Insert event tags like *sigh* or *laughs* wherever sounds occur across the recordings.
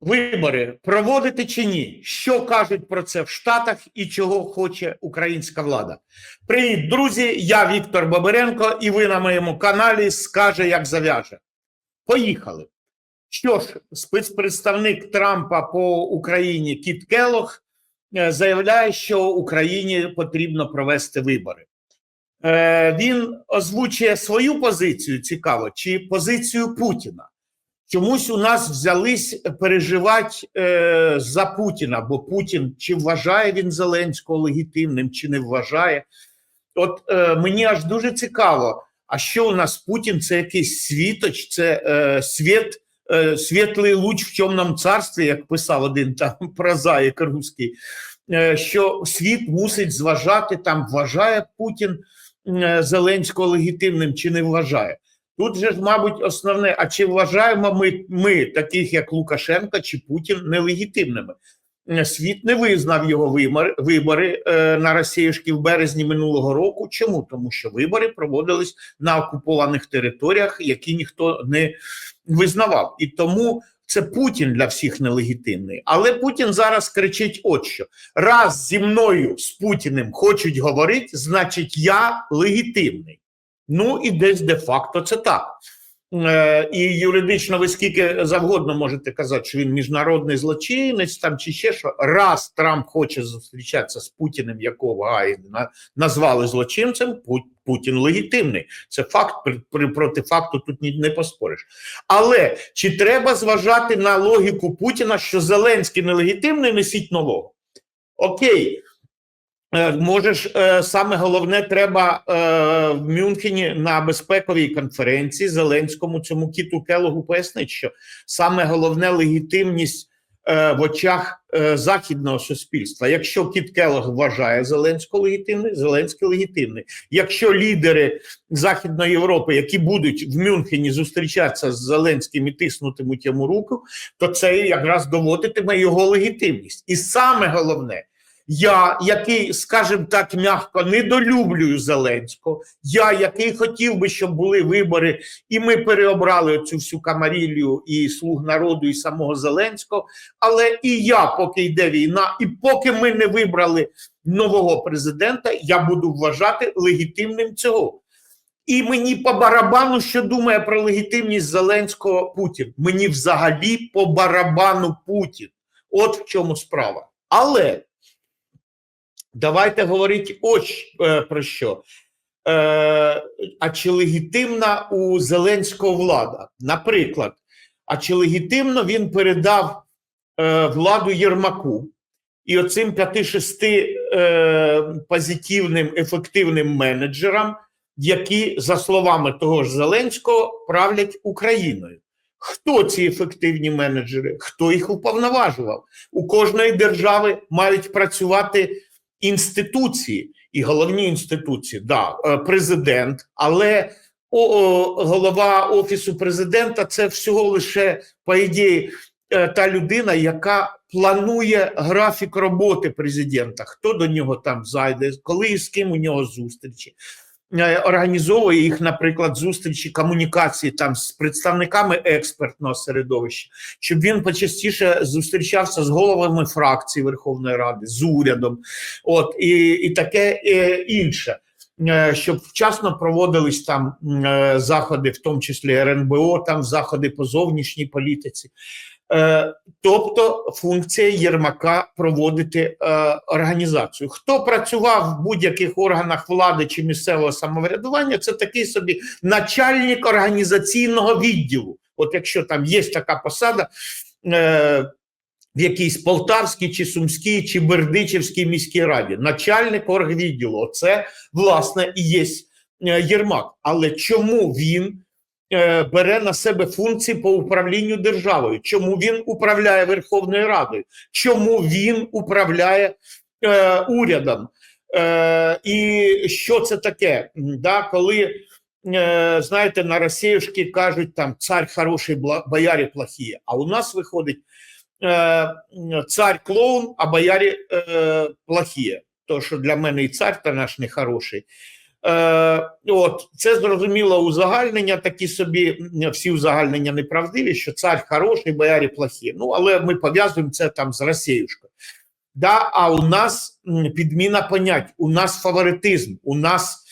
Вибори проводити чи ні? Що кажуть про це в Штатах і чого хоче українська влада? Привіт, друзі! Я Віктор Бабиренко, і ви на моєму каналі скаже, як зав'яже. Поїхали. Що ж, спецпредставник Трампа по Україні Кіт Келох е, заявляє, що Україні потрібно провести вибори. Е, Він озвучує свою позицію цікаво, чи позицію Путіна. Чомусь у нас взялись переживати е, за Путіна, бо Путін чи вважає він Зеленського легітимним, чи не вважає. От е, мені аж дуже цікаво, а що у нас Путін це якийсь світоч, це е, світ, е, світлий луч в темному царстві, як писав один там *laughs* прозаїк русський, е, що світ мусить зважати, там вважає Путін е, Зеленського легітимним чи не вважає. Тут же ж, мабуть, основне, а чи вважаємо ми, ми таких як Лукашенка чи Путін, нелегітимними? Світ не визнав його вибори, вибори е, на Росіюшки в березні минулого року. Чому? Тому що вибори проводились на окупованих територіях, які ніхто не визнавав. І тому це Путін для всіх нелегітимний. Але Путін зараз кричить: от що раз зі мною з Путіним хочуть говорити, значить я легітимний. Ну і десь де-факто це так. Е, і юридично ви скільки завгодно можете казати, що він міжнародний злочинець там чи ще що. Раз Трамп хоче зустрічатися з Путіним, якого ай, на, назвали злочинцем, Пу- Путін легітимний. Це факт, при, при, проти факту тут ні, не поспориш. Але чи треба зважати на логіку Путіна, що Зеленський нелегітимний, несіть нового? Окей. Е, Можеш, е, саме головне, треба е, в Мюнхені на безпековій конференції Зеленському цьому кіту Келогу пояснити, що саме головне легітимність в очах західного суспільства. Якщо Кіт Келог вважає Зеленського легітимним, Зеленський легітимний. Якщо лідери Західної Європи, які будуть в Мюнхені зустрічатися з Зеленським і тиснутимуть йому руку, то це якраз доводитиме його легітимність. І саме головне. Я, який, скажімо так, м'яко недолюблюю Зеленського, я, який хотів би, щоб були вибори, і ми переобрали цю всю камарілію і слуг народу, і самого Зеленського. Але і я, поки йде війна, і поки ми не вибрали нового президента, я буду вважати легітимним цього. І мені по барабану, що думає про легітимність Зеленського Путін. Мені взагалі по барабану Путін. От в чому справа. Але. Давайте говорити ось е, про що. Е, а чи легітимна у Зеленського влада? Наприклад, а чи легітимно він передав е, владу Єрмаку і оцим 5-6 е, позитивним, ефективним менеджерам, які, за словами того ж Зеленського, правлять Україною? Хто ці ефективні менеджери? Хто їх уповноважував? У кожної держави мають працювати інституції, і головні інституції, да, е, президент, але голова офісу президента це всього лише по ідеї е, та людина, яка планує графік роботи президента. Хто до нього там зайде, коли і з ким у нього зустрічі. Е, Організовує їх, наприклад, зустрічі комунікації там з представниками експертного середовища, щоб він почастіше зустрічався з головами фракцій Верховної Ради, з урядом, от і, і таке е, інше. Е, Щоб вчасно проводились там заходи, в тому числі РНБО, там заходи по зовнішній політиці. Е, Тобто функція Єрмака проводити е, організацію. Хто працював в будь-яких органах влади чи місцевого самоврядування, це такий собі начальник організаційного відділу. От якщо там є така посада. Е, в якійсь Полтавській, чи Сумській, чи Бердичівській міській раді, начальник оргвідділу. Оце, власне, і є Єрмак. Але чому він бере на себе функції по управлінню державою? Чому він управляє Верховною Радою? Чому він управляє е, урядом? Е, і що це таке? Да, коли е, знаєте, на Росіюшки кажуть там цар хороший, боярі плохі. А у нас виходить е, цар клоун, а боярі е, плохі. То, що для мене і цар та наш не хороший. Е, от це зрозуміло узагальнення, такі собі всі узагальнення неправдиві, що цар хороший, боярі плохі. Ну але ми пов'язуємо це там з Росіюшкою. Да, а у нас підміна понять, у нас фаворитизм, у нас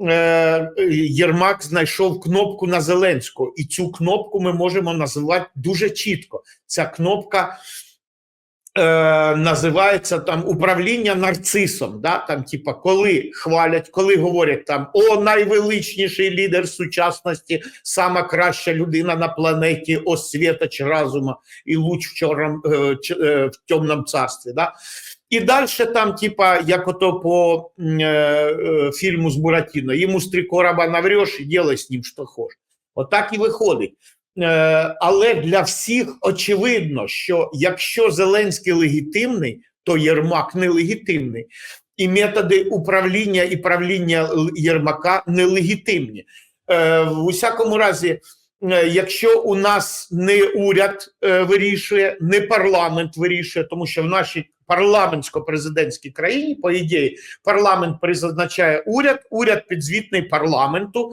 е, Єрмак знайшов кнопку на Зеленського, і цю кнопку ми можемо називати дуже чітко. Ця кнопка е, називається там управління нарцисом. Да? Там, типа, коли хвалять, коли говорять там о, найвеличніший лідер сучасності, сама краща людина на планеті, освіточ разума і луч в, чорном, е, е, в темному царстві. Да? І далі там, типа, як ото по е, е, фільму з Буратіно, йому з три короба навреш і ділай з ним, що хочеш. Отак і виходить. Е, але для всіх очевидно, що якщо Зеленський легітимний, то Єрмак нелегітимний. І методи управління і правління Єрмака нелегітимні. Е, в усякому разі, е, якщо у нас не уряд вирішує, не парламент вирішує, тому що в нашій парламентсько-президентській країні, по ідеї, парламент призначає уряд, уряд підзвітний парламенту.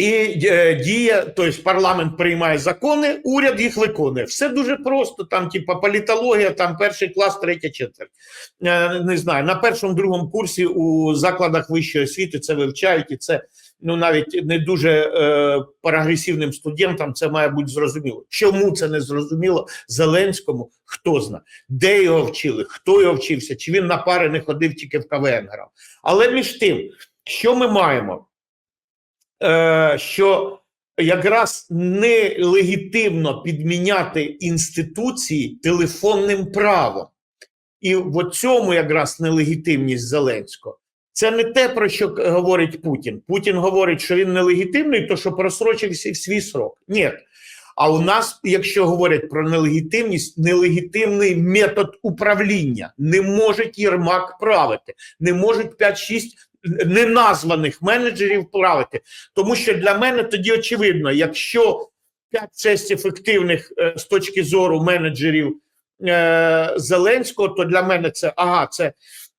І е, діє, тобто парламент приймає закони, уряд їх виконує. Все дуже просто. Там, типа, політологія, там перший клас, третя четверть. Е, не знаю, на першому другому курсі у закладах вищої освіти це вивчають, і це ну навіть не дуже е, прогресивним студентам це має бути зрозуміло. Чому це не зрозуміло Зеленському? Хто знає, де його вчили, хто його вчився, чи він на пари не ходив, тільки в КВН грав. Але між тим, що ми маємо? Е, що якраз нелегітимно підміняти інституції телефонним правом. І в цьому якраз нелегітимність Зеленського. Це не те, про що говорить Путін. Путін говорить, що він нелегітимний, то що просрочився свій срок. Ні. А у нас, якщо говорять про нелегітимність, нелегітимний метод управління. Не може Єрмак правити, не можуть 5-6 неназваних менеджерів правити. Тому що для мене тоді очевидно, якщо 5-6 ефективних е, з точки зору менеджерів е, Зеленського, то для мене це ага, це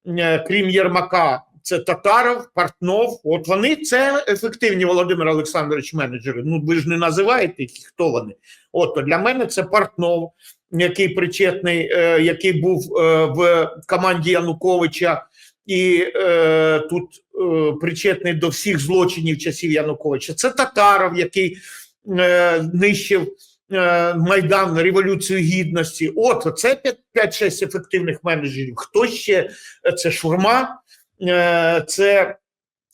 е, крім Єрмака, це Татаров, Портнов. От вони це ефективні Володимир Олександрович менеджери. Ну ви ж не називаєте їх, хто вони. От то для мене це Портнов, який причетний, е, який був е, в команді Януковича. І е, тут е, причетний до всіх злочинів часів Януковича. Це Татаров, який е, нищив е, Майдан, Революцію Гідності. От це 5-6 ефективних менеджерів. Хто ще? Це Шурма, е, це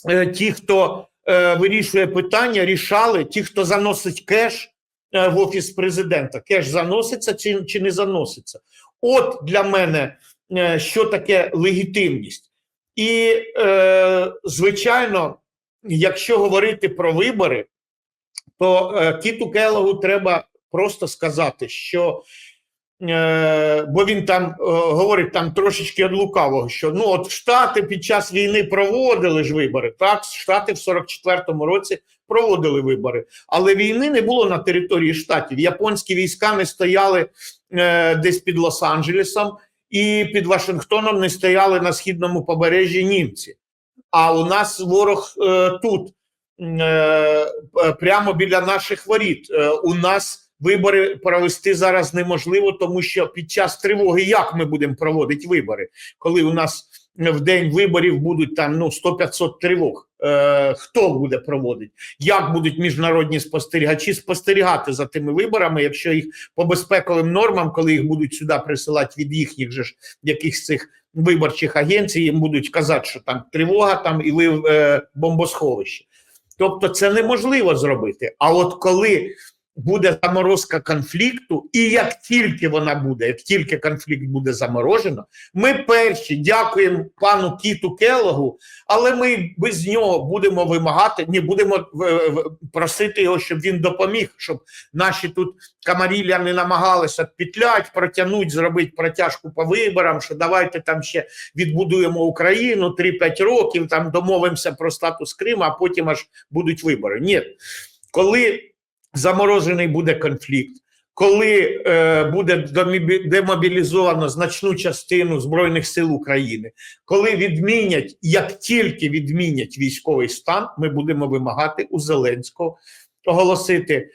е, ті, хто е, вирішує питання, рішали, ті, хто заносить кеш е, в офіс президента. Кеш заноситься чи, чи не заноситься. От для мене е, що таке легітимність. І, е, звичайно, якщо говорити про вибори, то е, Кіту Келогу треба просто сказати, що е, бо він там е, говорить там трошечки від лукавого, що ну от Штати під час війни проводили ж вибори. Так, Штати в 44-му році проводили вибори, але війни не було на території штатів. Японські війська не стояли е, десь під Лос-Анджелесом і під Вашингтоном не стояли на східному побережжі німці. А у нас ворог е, тут, е, прямо біля наших воріт. Е, у нас вибори провести зараз неможливо, тому що під час тривоги як ми будемо проводити вибори, коли у нас в день виборів будуть там ну 100-500 тривог. Е, хто буде проводити? Як будуть міжнародні спостерігачі спостерігати за тими виборами, якщо їх по безпековим нормам, коли їх будуть сюди присилати від їхніх же ж якихось цих виборчих агенцій, їм будуть казати, що там тривога, там і ви е, бомбосховищі. Тобто це неможливо зробити. А от коли буде заморозка конфлікту, і як тільки вона буде, як тільки конфлікт буде заморожено, ми перші дякуємо пану Кіту Келогу, але ми без нього будемо вимагати, не будемо е, просити його, щоб він допоміг, щоб наші тут камарілля не намагалися петлять, протягнути, зробити протяжку по виборам, що давайте там ще відбудуємо Україну 3-5 років, там домовимося про статус Криму, а потім аж будуть вибори. Ні, коли заморожений буде конфлікт, коли е, буде демобілізовано значну частину Збройних сил України, коли відмінять, як тільки відмінять військовий стан, ми будемо вимагати у Зеленського оголосити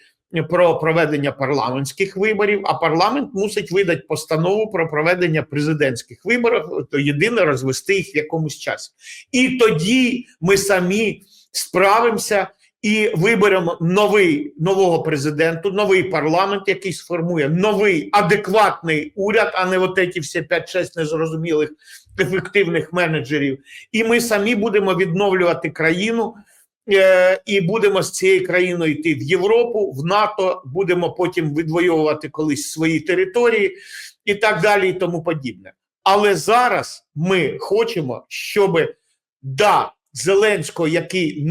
про проведення парламентських виборів, а парламент мусить видати постанову про проведення президентських виборів, то єдине розвести їх в якомусь часі. І тоді ми самі справимося і виберемо новий нового президента, новий парламент, який сформує новий адекватний уряд, а не от ці всі 5-6 незрозумілих ефективних менеджерів. І ми самі будемо відновлювати країну. Е, і будемо з цією країною йти в Європу, в НАТО, будемо потім відвоювати колись свої території і так далі, і тому подібне. Але зараз ми хочемо, щоб да, Зеленського, який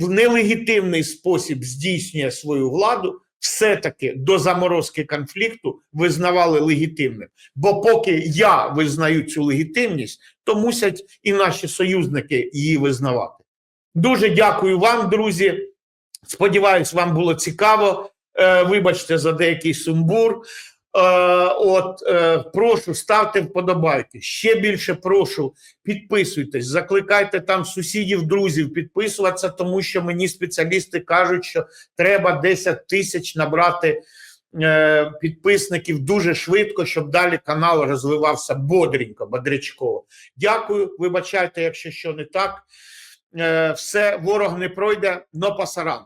в нелегітимний спосіб здійснює свою владу, все-таки до заморозки конфлікту визнавали легітимним. Бо поки я визнаю цю легітимність, то мусять і наші союзники її визнавати. Дуже дякую вам, друзі. Сподіваюсь, вам було цікаво. Е, вибачте за деякий сумбур. Е, от е, прошу, ставте вподобайки. Ще більше прошу, підписуйтесь, закликайте там сусідів, друзів підписуватися, тому що мені спеціалісти кажуть, що треба 10 тисяч набрати е, підписників дуже швидко, щоб далі канал розвивався бодренько, бодрячково. Дякую, вибачайте, якщо що не так. Все, ворог не пройде, но пасаран.